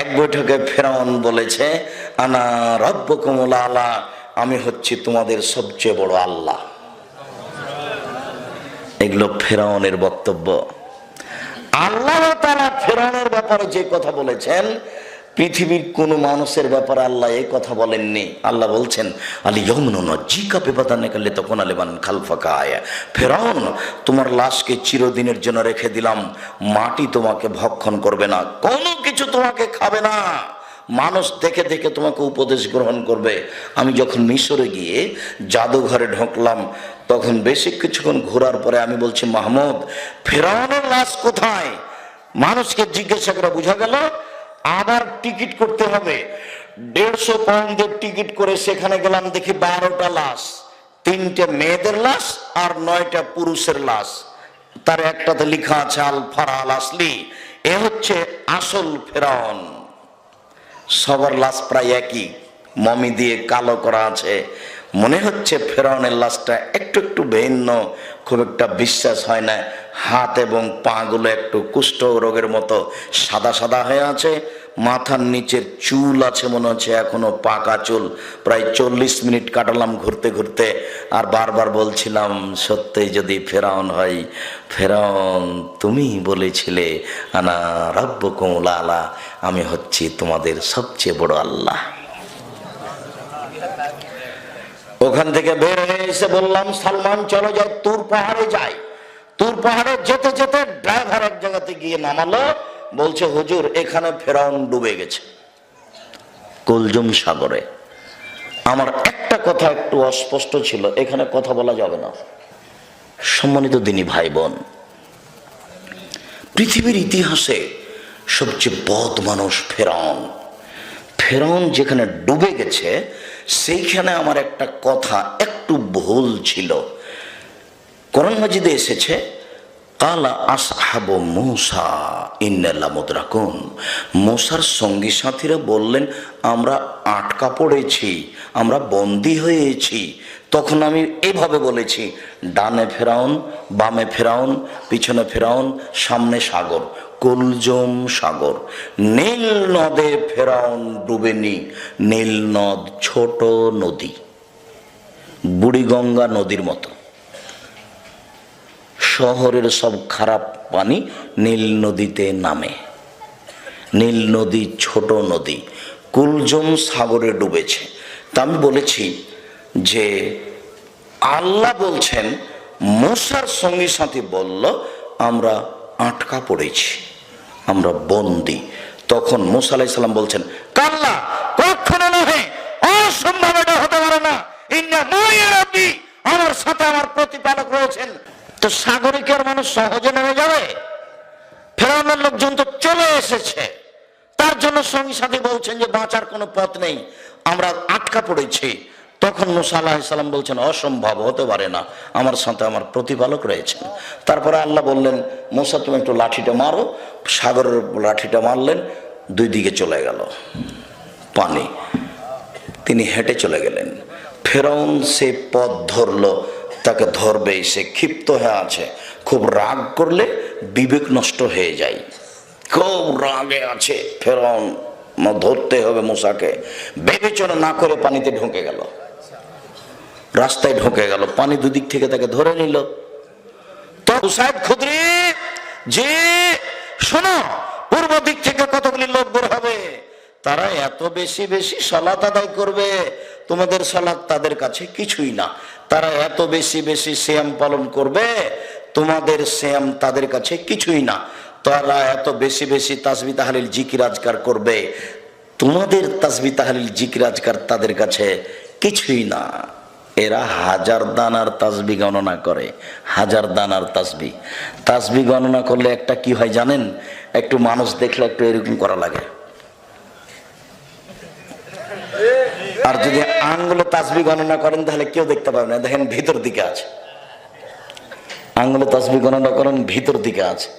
এক বৈঠকে ফেরাউন বলেছে, আনা রব্য রব্বকুমুল আলা আমি হচ্ছি তোমাদের সবচেয়ে বড় আল্লাহ। এগুলো ফেরাউনের বক্তব্য। আল্লাহ তারা ফেরাউনের ব্যাপারে যে কথা বলেছেন পৃথিবীর কোন মানুষের ব্যাপারে আল্লাহ এই কথা বলেননি। আল্লাহ বলছেন আলী যমুন জিকা পেপাদানে কালে তখন আলেমান খালফাকা আয়া ফেরাউন, তোমার লাশকে চিরদিনের জন্য রেখে দিলাম। মাটি তোমাকে ভক্ষণ করবে না, কোনো কিছু তোমাকে খাবে না। মানুষ দেখে দেখে তোমাকে উপদেশ গ্রহণ করবে। আমি যখন মিশরে গিয়ে জাদুঘরে ঢুকলাম, তখন বেশি কিছুক্ষণ ঘোরার পরে আমি বলছি, মাহমুদ, ফেরাউনের লাশ কোথায়? মানুষকে জিজ্ঞাসা করে বোঝা গেল আবার টিকিট করতে হবে। দেড়শো পাউন্ডের টিকিট করে সেখানে গেলাম দেখি বারোটা লাশ। তিনটে মেয়েদের লাশ আর নয়টা পুরুষের লাশ। তার একটাতে লেখা আছে, আল ফারা আল আসলি। এ হচ্ছে আসল ফেরাউন। সবার লাশ প্রায় একই। মমি দিয়ে কালো করা আছে। মনে হচ্ছে ফেরাউনের লাশটা একটু একটু ভিন্ন। খুব একটা বিশ্বাস হয় না। হাত এবং পাগুলো একটু কুষ্ঠ রোগের মতো সাদা সাদা হয়ে আছে। মাথার নিচের চুল আছে মনে হচ্ছে, এখনও পাকা চুল। প্রায় চল্লিশ মিনিট কাটালাম ঘুরতে ঘুরতে, আর বারবার বলছিলাম, সত্যি যদি ফেরাউন হয়, ফেরাউন তুমি বলেছিলে, আনা রব্ব আলা, আমি হচ্ছি তোমাদের সবচেয়ে বড় আল্লাহ। ওখান থেকে বের হয়ে এসে বললাম, সালমান, চলো যাই, তুর পাহাড়ে যাই। তুর পাহাড়ে যেতে যেতে ড্রাইভার এক জায়গাতে গিয়ে নামালো বলছে, হুজুর, এখানে ফেরাউন ডুবে গেছে কুলজুম সাগরে। আমার একটা কথা একটু অস্পষ্ট ছিল, এখানে কথা বলা যাবে না। সম্মানিত দিনী ভাই বোন পৃথিবীর ইতিহাসে সবচেয়ে বদ মানুষ ফেরাউন। ফেরাউন যেখানে ডুবে গেছে, সেইখানে আমার একটা কথা একটু ভুল ছিল। করণ মাজিদে এসেছে কালা আসহাব মূসা, ইন্নাল্লা মুদ্রাকুন। মূসার সঙ্গী সাথীরা বললেন, আমরা আটকা পড়েছি, আমরা বন্দি হয়েছি। তখন আমি এইভাবে বলেছি, ডানে ফেরাউন, বামে ফেরাউন, পিছনে ফেরাউন, সামনে সাগর, কুলজম সাগর। নীল নদে ফেরাউন ডুবেনি নীল নদ ছোট নদী, বুড়িগঙ্গা নদীর মতো। শহরের সব খারাপ পানি নীল নদীতে নামে। নীল নদী, ছোট নদী, কুলজম সাগরে ডুবেছে। তা আমি বলেছি যে আল্লাহ বলছেন মশার সঙ্গী সাথে বলল, আমরা আটকা পড়েছি, আমরা বন্দি। তখন মোসা আলাইসাল্লাম বলছেন, কাল্লা, কখনো নহে, অসম্ভব এটা হতে পারে না। আমার সাথে আমার প্রতিপালক রয়েছেন। তো সাগরে কি আর মানুষ সহজে নেমে যাবে? ফেরানোর লোকজন তো চলে এসেছে। তার জন্য সঙ্গী সাথী বলছেন যে, বাঁচার কোনো পথ নেই। আমরা আটকা পড়েছি। তখন মুসা আলাহিসাল্লাম বলছেন, অসম্ভব, হতে পারে না। আমার সাথে আমার প্রতিপালক রয়েছেন। তারপরে আল্লাহ বললেন, মোসা, তুমি একটু লাঠিটা মারো। সাগরের লাঠিটা মারলেন, দুই দিকে চলে গেল পানি। তিনি হেঁটে চলে গেলেন। ফেরাউন সে পথ ধরলো তাকে ধরবে, সে ক্ষিপ্ত হয়ে আছে। খুব রাগ করলে বিবেক নষ্ট হয়ে যায়। খুব রাগে আছে। ফেরাউন ম- ধরতে হবে মশাকে বিবেচনা না করে পানিতে ঢুকে গেল। রাস্তায় ঢুকে গেল। পানি দুদিক থেকে তাকে ধরে নিল। তো সাহেব খুদরি যে শোনো, পূর্ব দিক থেকে কতগুলি লোক বের হবে? তারা এত বেশি বেশি সলাত আদায় করবে, তোমাদের সলাৎ তাদের কাছে কিছুই না। তারা এত বেশি বেশি শ্যাম পালন করবে, তোমাদের শ্যাম তাদের কাছে কিছুই না। তারা এত বেশি বেশি তাসবি তাহালিল জিকির আজকার করবে, তোমাদের তাসবি তাহালিল জিকির আজকার তাদের কাছে কিছুই না। এরা হাজার দানার তাসবি গণনা করে, হাজার দানার তাসবি। তাসবি গণনা করলে একটা কি হয় জানেন? একটু মানুষ দেখলে একটু এরকম করা লাগে। আর যদি আঙ্গুলে তাসবি গণনা করেন, তাহলে কেউ দেখতে পাবে না। দেখেন, ভিতর দিকে আছে। আঙ্গুলে তাসবি গণনা করেন, ভিতর দিকে আছে।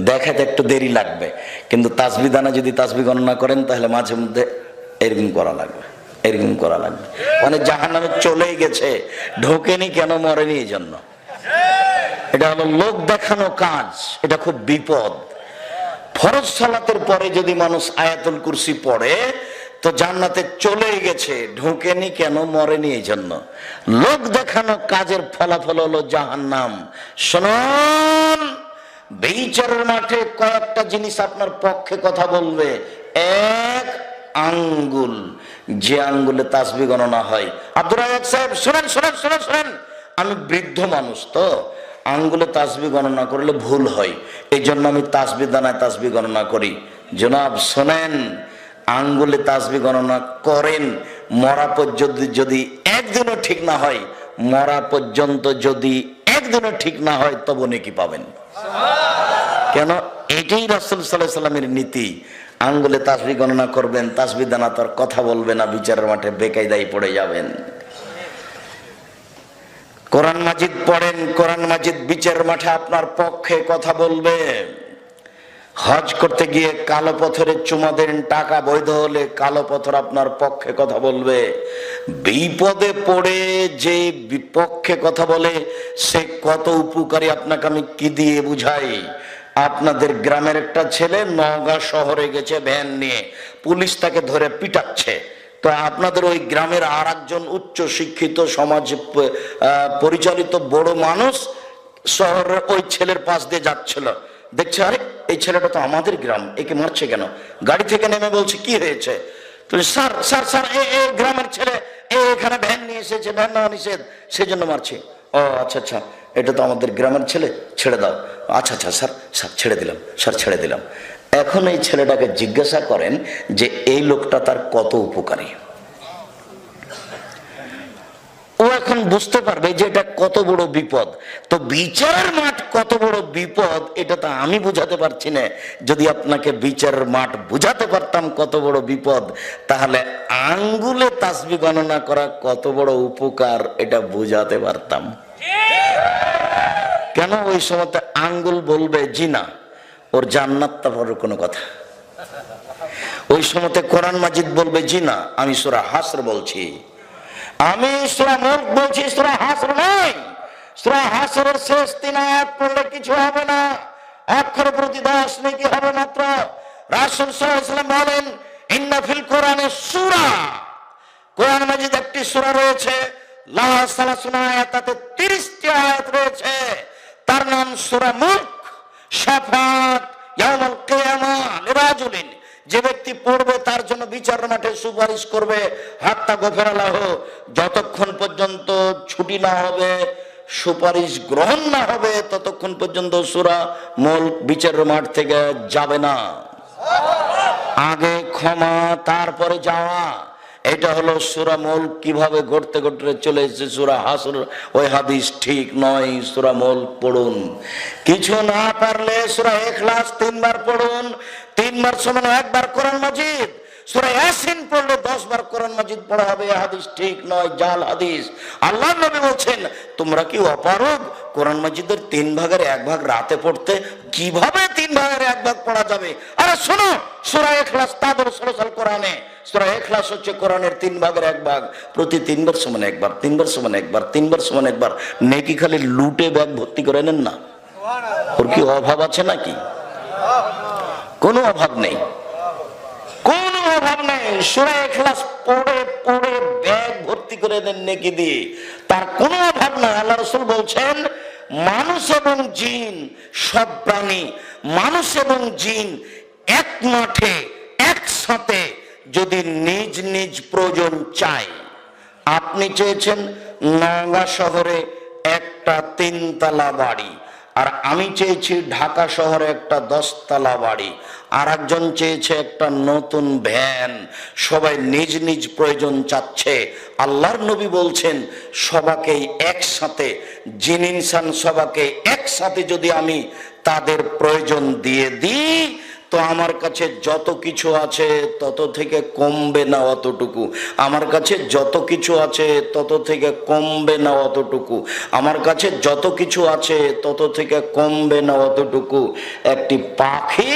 দেখাতে একটু দেরি লাগবে। কিন্তু তাসবি দানা যদি তাসবি গণনা করেন, তাহলে মাঝে মধ্যে এরকম করা লাগবে। এরকম করা লাগবে। মানে জাহান নামে চলেই গেছে। ঢোকেনি কেন, মরেনি এই জন্য? এটা হলো লোক দেখানো কাজ। এটা খুব বিপদ। ফরজ সালাতের পরে যদি মানুষ আয়াতুল কুরসি পড়ে তো জান্নাতে চলেই গেছে, ঢুকেনি কেন, মরেনি এই জন্য লোক দেখানো কাজের ফলাফল হলো জাহান্নাম। শুনুন বেইচারের মাঠে কয়েকটা জিনিস আপনার পক্ষে কথা বলবে। এক, আঙ্গুল। যে আঙ্গুলে তাসবি গণনা হয়। আব্দুর সাহেব, শোনেন শোনেন শোনেন শোনেন। আমি বৃদ্ধ মানুষ তো। আঙ্গুলে তাসবি গণনা করলে ভুল হয়। এই জন্য আমি তাসবি দানায় তাসবি গণনা করি। জনাব, শোনেন আঙ্গুলে তাসবি গণনা করেন, মরা পর্যন্ত যদি একদিনও ঠিক না হয়, মরা পর্যন্ত যদি একদিনও ঠিক না হয়, তবু নাকি পাবেন। কেন? এটাই রাসুল সাল্লাহ সাল্লামের নীতি। আঙ্গুলে তাসবি গণনা করবেন, তাসবি দানা তোর কথা বলবে না, বিচারের মাঠে বেকায়দায় পড়ে যাবেন। কোরআন মাজিদ পড়েন, কোরআন মাজিদ বিচারের মাঠে আপনার পক্ষে কথা বলবে। হজ করতে গিয়ে কালো পথরে চুমা দেন টাকা বৈধ হলে কালো পথর আপনার পক্ষে কথা বলবে। বিপদে পড়ে যে বিপক্ষে কথা বলে, সে কত উপকারী আপনাকে আমি কি দিয়ে বুঝাই? আপনাদের গ্রামের একটা ছেলে নওগাঁ শহরে গেছে ভ্যান নিয়ে, পুলিশ তাকে ধরে পিটাচ্ছে। তো আপনাদের ওই গ্রামের আর একজন উচ্চ শিক্ষিত সমাজ পরিচালিত বড় মানুষ শহরের ওই ছেলের পাশ দিয়ে যাচ্ছিল। দেখছে, আরে, এই ছেলেটা তো আমাদের গ্রাম, একে মারছে কেন? গাড়ি থেকে নেমে বলছে, কি হয়েছে? স্যার স্যার স্যার, এ এ গ্রামের ছেলে এখানে ভ্যান নিয়ে এসেছে, ভ্যান নেওয়া নিষেধ সেই জন্য মারছে। ও আচ্ছা আচ্ছা এটা তো আমাদের গ্রামের ছেলে, ছেড়ে দাও। আচ্ছা আচ্ছা স্যার স্যার, ছেড়ে দিলাম, স্যার, ছেড়ে দিলাম। এখন এই ছেলেটাকে জিজ্ঞাসা করেন যে, এই লোকটা তার কত উপকারী ও এখন বুঝতে পারবে যে এটা কত বড় বিপদ। তো বিচারের মাঠ কত বড় বিপদ, এটা তো আমি বুঝাতে পারছি না। যদি আপনাকে বিচারের মাঠ বুঝাতে পারতাম কত বড় বিপদ, তাহলে আঙ্গুলে তাসবি গণনা করা কত বড় উপকার, এটা বুঝাতে পারতাম। কেন ওই সময় আঙ্গুল বলবে, জি না, ওর জান্নাত তারপরে কোনো কথা। ওই সময়তে কোরআন মাজিদ বলবে, জি না, আমি সুরা হাসর বলছি। আমি বলছি, সুরা হাসর নয় সুরা হাসরের শেষ তিন আয়াত পড়লে কিছু হবে না। অক্ষর প্রতি দশ নাকি হবে মাত্র। রাসুল সাল্লাম বলেন, ইন্না কোরআনে সুরা। কোরআন মাজিদ একটি সুরা রয়েছে। আয়াত রয়েছে। তার নাম যে ব্যক্তি জন্য বিচার মাঠে সুপারিশ করবে হাত্তা গোফেরালাহ যতক্ষণ পর্যন্ত ছুটি না হবে, সুপারিশ গ্রহণ না হবে, ততক্ষণ পর্যন্ত সুরা মূল বিচার মাঠ থেকে যাবে না। আগে ক্ষমা, তারপরে যাওয়া, এটা হলো সুরা মূল, কীভাবে ঘটতে ঘটতে চলে এসেছে সুরা হাসুর, ওই হাদিস ঠিক নয়, সুরা মূল পড়ুন। কিছু না পারলে সুরা এখলাস তিনবার পড়ুন, তিনবার সমান একবার কোরআন মাজিদ সুরা ইয়াসিন পড়লে পড়া তোমরা কি তিন ভাগের এক হচ্ছে তিন ভাগের এক ভাগ। প্রতি তিনবার একবার তিনবার একবার তিনবার একবার। নেকি খালি লুটে ব্যাগ ভর্তি করে নেন না? ওর কি অভাব আছে নাকি? কোনো অভাব নেই। অভাব নেই পড়ে পড়ে, ব্যাগ ভর্তি করে দেন নেকি দিয়ে। তার কোনো অভাব আল্লাহ রসুল বলছেন, মানুষ এবং জিন সব প্রাণী, মানুষ এবং জিন এক মাঠে, একসাথে যদি নিজ নিজ প্রয়োজন চায়। আপনি চেয়েছেন নওগাঁ শহরে একটা তিনতলা বাড়ি আর আমি চেয়েছি ঢাকা শহরে একটা দশতলা বাড়ি, আর একজন চেয়েছে একটা নতুন ভ্যান। সবাই নিজ নিজ প্রয়োজন চাচ্ছে। আল্লাহর নবী বলছেন, সবাকেই একসাথে জিন ইনসান সবাকে একসাথে যদি আমি তাদের প্রয়োজন দিয়ে দিই তো আমার কাছে যত কিছু আছে, তত থেকে কমবে না অতটুকু। আমার কাছে যত কিছু আছে, তত থেকে কমবে না অতটুকু। আমার কাছে যত কিছু আছে, তত থেকে কমবে না অতটুকু। একটি পাখি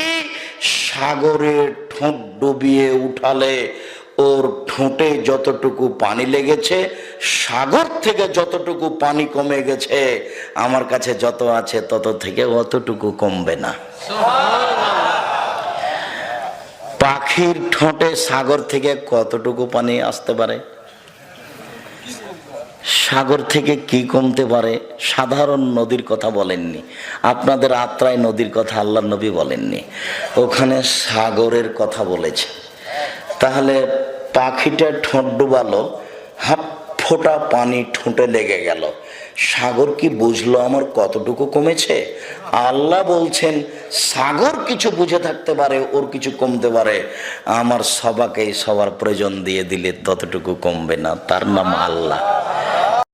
সাগরে ঠোঁট ডুবিয়ে উঠালে, ওর ঠোঁটে যতটুকু পানি লেগেছে, সাগর থেকে যতটুকু পানি কমে গেছে, আমার কাছে যত আছে, তত থেকে অতটুকু কমবে না। পাখির ঠোঁটে সাগর থেকে কতটুকু পানি আসতে পারে? সাগর থেকে কি কমতে পারে? সাধারণ নদীর কথা বলেননি। আপনাদের আত্রায় নদীর কথা আল্লাহ নবী বলেননি। ওখানে সাগরের কথা বলেছে। তাহলে পাখিটা ঠোঁট ডুবালো হাফ ফোঁটা পানি ঠোঁটে লেগে গেল। সাগর কি বুঝলো আমার কতটুকু কমেছে? আল্লাহ বলছেন, সাগর কিছু বুঝে থাকতে পারে, ওর কিছু কমতে পারে। আমার সবাকেই সবার প্রয়োজন দিয়ে দিলে ততটুকু কমবে না, তার নাম আল্লাহ।